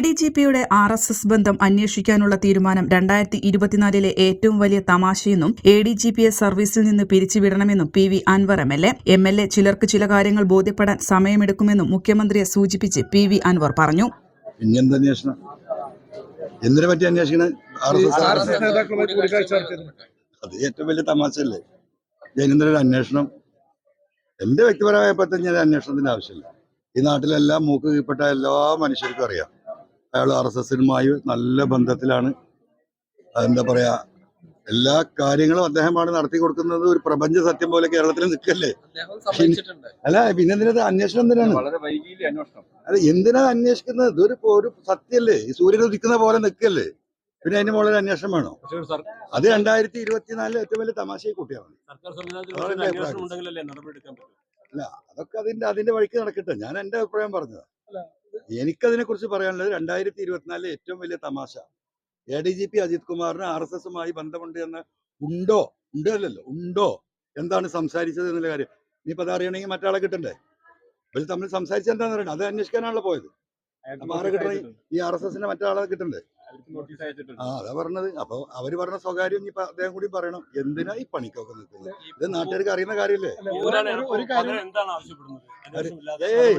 D G പിയുടെ R S S ബന്ധം അന്വേഷിക്കാനുള്ള തീരുമാനം രണ്ടായിരത്തി ഇരുപത്തിനാലിലെ ഏറ്റവും വലിയ തമാശയെന്നും എ ഡി ജി പിയെ സർവീസിൽ നിന്ന് പിരിച്ചുവിടണമെന്നും P V Anvar M L A M L A ചിലർക്ക് ചില കാര്യങ്ങൾ ബോധ്യപ്പെടാൻ സമയമെടുക്കുമെന്നും മുഖ്യമന്ത്രിയെ സൂചിപ്പിച്ച് പി വി അൻവർ പറഞ്ഞു. എന്തിനെ പറ്റി അന്വേഷിക്കണേ? അത് ഏറ്റവും വലിയ തമാശയല്ലേ. ജൈനേന്ദ്ര അന്വേഷണം. എന്റെ വ്യക്തിപരമായ അന്വേഷണത്തിന്റെ ആവശ്യമില്ല. ഈ നാട്ടിലെല്ലാം മൂക്ക് കീഴ്പ്പെട്ട എല്ലാ മനുഷ്യർക്കും അറിയാം. അയാൾ ആർ എസ് എസിനുമായി നല്ല ബന്ധത്തിലാണ്. എന്താ പറയാ എല്ലാ കാര്യങ്ങളും അദ്ദേഹമാണ് നടത്തി കൊടുക്കുന്നത് ഒരു പ്രപഞ്ച സത്യം പോലെ കേരളത്തിൽ നിൽക്കല്ലേ? അല്ല പിന്നെ എന്തിനാ അന്വേഷണം എന്തിനാണ്? വളരെ വൈകിയില്ലേ അന്വേഷണം? അല്ല എന്തിനാ അന്വേഷിക്കുന്നത്? ഇതൊരു ഒരു സത്യല്ലേ ഈ സൂര്യൻ ഉദിക്കുന്ന പോലെ നിൽക്കല്ലേ? പിന്നെ അതിന് മുകളിൽ അന്വേഷണം വേണോ? സർ- അത് രണ്ടായിരത്തി ഇരുപത്തിനാലിലെ ഏറ്റവും വലിയ തമാശയെ കൂട്ടിയാണ് അല്ല അതൊക്കെ അതിന്റെ അതിന്റെ വഴിക്ക് നടക്കട്ടെ. ഞാൻ എന്റെ അഭിപ്രായം പറഞ്ഞത്. എനിക്കതിനെ കുറിച്ച് പറയാനുള്ളത് രണ്ടായിരത്തി ഇരുപത്തിനാലിലെ ഏറ്റവും വലിയ തമാശ. A D G P Ajith കുമാറിന് ആർ എസ് എസുമായി ബന്ധമുണ്ട് എന്ന് ഉണ്ടോ? ഉണ്ടോ അല്ലല്ലോ ഉണ്ടോ? എന്താണ് സംസാരിച്ചത് എന്നുള്ള കാര്യം. നീ അത് അറിയണമെങ്കിൽ മറ്റാളെ കിട്ടണ്ടേ? ഇവർ തമ്മിൽ സംസാരിച്ച എന്താന്ന് പറയണ്ടത് അത് അന്വേഷിക്കാനാണല്ലോ പോയത്. അപ്പൊ ആരെ കിട്ടണം? ഈ ആർ എസ് എസിന്റെ മറ്റാളെ കിട്ടണ്ടേ? അയാൾക്ക് നോട്ടീസ് അയച്ചിട്ടുണ്ട്. ആ അതാ പറഞ്ഞത്. അപ്പൊ അവർ പറഞ്ഞ സ്വകാര്യം ഇപ്പൊ അദ്ദേഹം കൂടി പറയണം. എന്തിനാ ഈ പണിക്കൊക്കെ നിൽക്കുന്നത്? ഇത് നാട്ടുകാർക്ക് അറിയുന്ന കാര്യമല്ലേ? ഏയ്.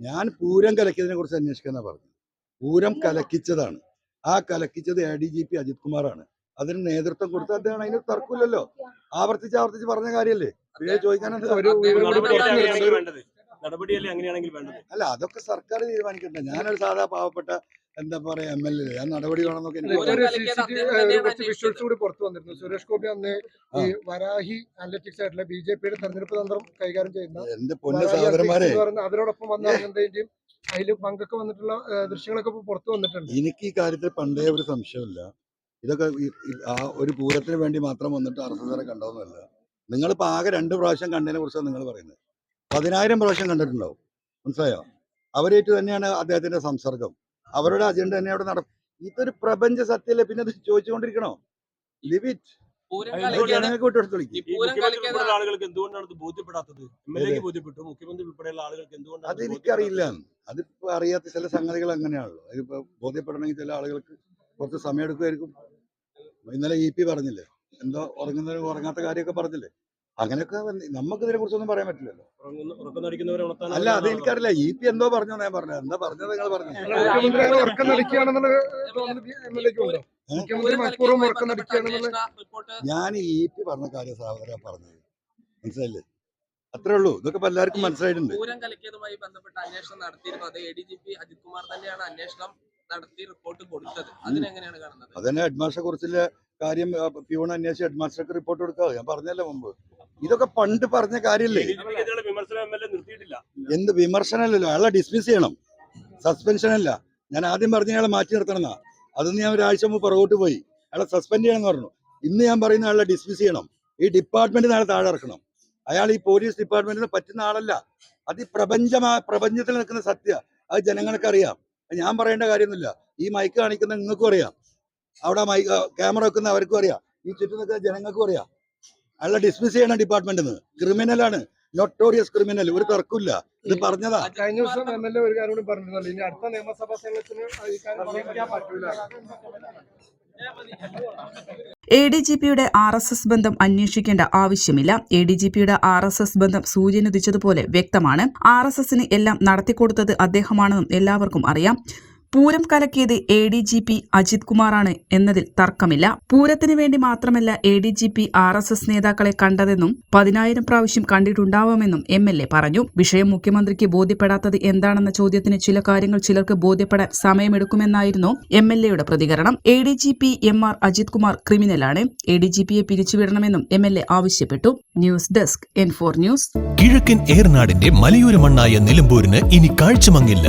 ഞാൻ പൂരം കലക്കിയതിനെ കുറിച്ച് അന്വേഷിക്കാന്നാ പറഞ്ഞു പൂരം കലക്കിച്ചതാണ് ആ കലക്കിച്ചത് A D G P Ajith കുമാറാണ് അതിന് നേതൃത്വം കൊടുത്ത അദ്ദേഹം അതിന് തർക്കമില്ലല്ലോ ആവർത്തിച്ച് ആവർത്തിച്ച് പറഞ്ഞ കാര്യല്ലേ പിന്നെ നടപടിയല്ലേ അങ്ങനെയാണെങ്കിൽ. വേണ്ടത്? അല്ല അതൊക്കെ സർക്കാർ തീരുമാനിക്കട്ടെ. ഞാനൊരു സാധാ പാവപ്പെട്ട എന്താ പറയാ എം എൽ എ. ഞാൻ നടപടി വേണമെന്നൊക്കെ വിഷ്വൽസ് കൂടി പുറത്തു വന്നിരുന്നു. സുരേഷ് ഗോപി അന്ന് ഈ വരാഹി അനലറ്റിക്സ് ആയിട്ടുള്ള ബി ജെ പിയുടെ തെരഞ്ഞെടുപ്പ് തന്ത്രം കൈകാര്യം ചെയ്യുന്ന എന്റെ പൊന്ന സഹോദരന്മാരെ. അവരോടൊപ്പം വന്ന അനന്തന്റെയും അതിൽ പങ്കൊക്കെ വന്നിട്ടുള്ള ദൃശ്യങ്ങളൊക്കെ ഇപ്പൊ പുറത്തു വന്നിട്ടുണ്ട്. എനിക്ക് ഈ കാര്യത്തിൽ പണ്ടേ ഒരു സംശയമില്ല. ഇതൊക്കെ ആ ഒരു പൂരത്തിന് വേണ്ടി മാത്രം വന്നിട്ട് അർഹതരെ കണ്ടതൊന്നുമല്ല. നിങ്ങളിപ്പോ ആകെ രണ്ട് പ്രാവശ്യം കണ്ടതിനെ കുറിച്ചാണ് നിങ്ങൾ പറയുന്നത്. പതിനായിരം പ്രാവശ്യം കണ്ടിട്ടുണ്ടാവും. മനസ്സിലായോ? അവരേറ്റ് തന്നെയാണ് അദ്ദേഹത്തിന്റെ സംസർഗം. അവരുടെ അജണ്ട തന്നെ അവിടെ നടക്കും. ഇതൊരു പ്രപഞ്ച സത്യല്ലേ? പിന്നെ ഇത് ചോദിച്ചുകൊണ്ടിരിക്കണോ? ലിമിറ്റ് അത് ആളുകൾക്ക് എന്തുകൊണ്ടാണ് ഇത് ബോധ്യപ്പെടാത്തത്? എം എൽ എക്ക് ബോധ്യപ്പെട്ടു. മുഖ്യമന്ത്രി ഉൾപ്പെടെയുള്ള ആളുകൾക്ക് എന്തുകൊണ്ടാണ് അതെനിക്കറിയില്ല. അതിപ്പോ അറിയാത്ത ചില സംഗതികൾ അങ്ങനെയാണല്ലോ. അതിപ്പോ ബോധ്യപ്പെടണമെങ്കിൽ ചില ആളുകൾക്ക് കുറച്ച് സമയം എടുക്കുമായിരിക്കും. ഇന്നലെ ഇ പി പറഞ്ഞില്ലേ? എന്തോ ഉറങ്ങുന്നതിന് ഉറങ്ങാത്ത കാര്യമൊക്കെ പറഞ്ഞില്ലേ? അങ്ങനെയൊക്കെ നമുക്ക് ഇതിനെ കുറിച്ചൊന്നും പറയാൻ പറ്റില്ലല്ലോ അല്ല അത് എനിക്കറിയില്ല ഇ പി എന്തോ പറഞ്ഞു ഞാൻ പറഞ്ഞത് എന്താ പറഞ്ഞത് നിങ്ങൾ പറഞ്ഞു ഞാൻ ഈ ഇ പി പറഞ്ഞ കാര്യം സഹോദര പറഞ്ഞത് മനസ്സിലായില്ലേ അത്രേ ഉള്ളൂ ഇതൊക്കെ എല്ലാവർക്കും മനസ്സിലായിട്ടുണ്ട് പൂരം കലക്കിയതുമായി ബന്ധപ്പെട്ട അന്വേഷണം നടത്തിയിരുന്നു അത് A D G P Ajith Kumar തന്നെയാണ് അന്വേഷണം നടത്തി റിപ്പോർട്ട് കൊടുത്തത് അതിനെങ്ങനെയാണ് കാണുന്നത് അതന്നെ ഹെഡ്മാസ്റ്ററെ കുറിച്ചുള്ള കാര്യം പ്യൂൺ അന്വേഷിച്ച് ഹെഡ്മാസ്റ്റർക്ക് റിപ്പോർട്ട് കൊടുക്കാതെ ഞാൻ പറഞ്ഞല്ലേ മുമ്പ് ഇതൊക്കെ പണ്ട് പറഞ്ഞ എൽ എന്ത് വിമർശനമല്ലല്ലോ അയാളെ ഡിസ്മിസ് ചെയ്യണം. സസ്പെൻഷൻ അല്ല. ഞാൻ ആദ്യം പറഞ്ഞ അയാളെ മാറ്റി നിർത്തണമെന്നാ. അതൊന്ന് ഞാൻ ഒരാഴ്ച മുമ്പ് പുറകോട്ട് പോയി. അയാളെ സസ്പെൻഡ് ചെയ്യണം എന്ന് പറഞ്ഞു. ഇന്ന് ഞാൻ പറയുന്ന അയാളെ ഡിസ്മിസ് ചെയ്യണം. ഈ ഡിപ്പാർട്ട്മെന്റ് നാളെ താഴെ ഇറക്കണം. അയാൾ ഈ പോലീസ് ഡിപ്പാർട്ട്മെന്റിന് പറ്റുന്ന ആളല്ല. അത് ഈ പ്രപഞ്ചമാ പ്രപഞ്ചത്തിൽ നിൽക്കുന്ന സത്യ. അത് ജനങ്ങൾക്ക് അറിയാം. ഞാൻ പറയേണ്ട കാര്യമൊന്നുമില്ല. ഈ മൈക്ക് കാണിക്കുന്ന നിങ്ങൾക്കും അറിയാം. അവിടെ മൈക്ക് ക്യാമറ വെക്കുന്ന അവർക്കും അറിയാം. ഈ ചുറ്റും നിൽക്കുന്ന ജനങ്ങൾക്കും അറിയാം. അയാളെ ഡിസ്മിസ് ചെയ്യണം ഡിപ്പാർട്ട്മെന്റിൽ ക്രിമിനൽ ആണ്. നൊട്ടോറിയസ് ക്രിമിനൽ ഒരു തർക്കമില്ല ഇത് പറഞ്ഞതാ. കഴിഞ്ഞ ദിവസം എം എൽ എ ഒരു കാര്യം കൂടി പറഞ്ഞിരുന്നല്ലോ. ഇനി അടുത്ത നിയമസഭാ പറ്റൂല. എ ഡി ജി പിയുടെ ആർ എസ് എസ് ബന്ധം അന്വേഷിക്കേണ്ട ആവശ്യമില്ല. എ ഡി ജി പിയുടെ ആർ എസ് എസ് ബന്ധം സൂര്യനുദിച്ചതുപോലെ വ്യക്തമാണ്. ആർ എസ് എസിന് എല്ലാം നടത്തിക്കൊടുത്തത് അദ്ദേഹമാണെന്നും എല്ലാവർക്കും അറിയാം. Pooram കലക്കിയത് A D G P Ajith കുമാറാണ് എന്നതിൽ തർക്കമില്ല. പൂരത്തിന് വേണ്ടി മാത്രമല്ല A D G P R S S നേതാക്കളെ കണ്ടതെന്നും പതിനായിരം പ്രാവശ്യം കണ്ടിട്ടുണ്ടാവാമെന്നും എം എൽ എ പറഞ്ഞു. വിഷയം മുഖ്യമന്ത്രിക്ക് ബോധ്യപ്പെടാത്തത് എന്താണെന്ന ചോദ്യത്തിന് ചില കാര്യങ്ങൾ ചിലർക്ക് ബോധ്യപ്പെടാൻ സമയമെടുക്കുമെന്നായിരുന്നു എം എൽ എയുടെ പ്രതികരണം. A D G P M R Ajith Kumar ക്രിമിനലാണ്. A D G പിയെ പിരിച്ചുവിടണമെന്നും എം എൽ എ ആവശ്യപ്പെട്ടു. News desk N four news. കിഴക്കൻ ഏറനാടിന്റെ മലയോര മണ്ണായ നിലമ്പൂരിന് ഇനി കാഴ്ചമങ്ങില്ല.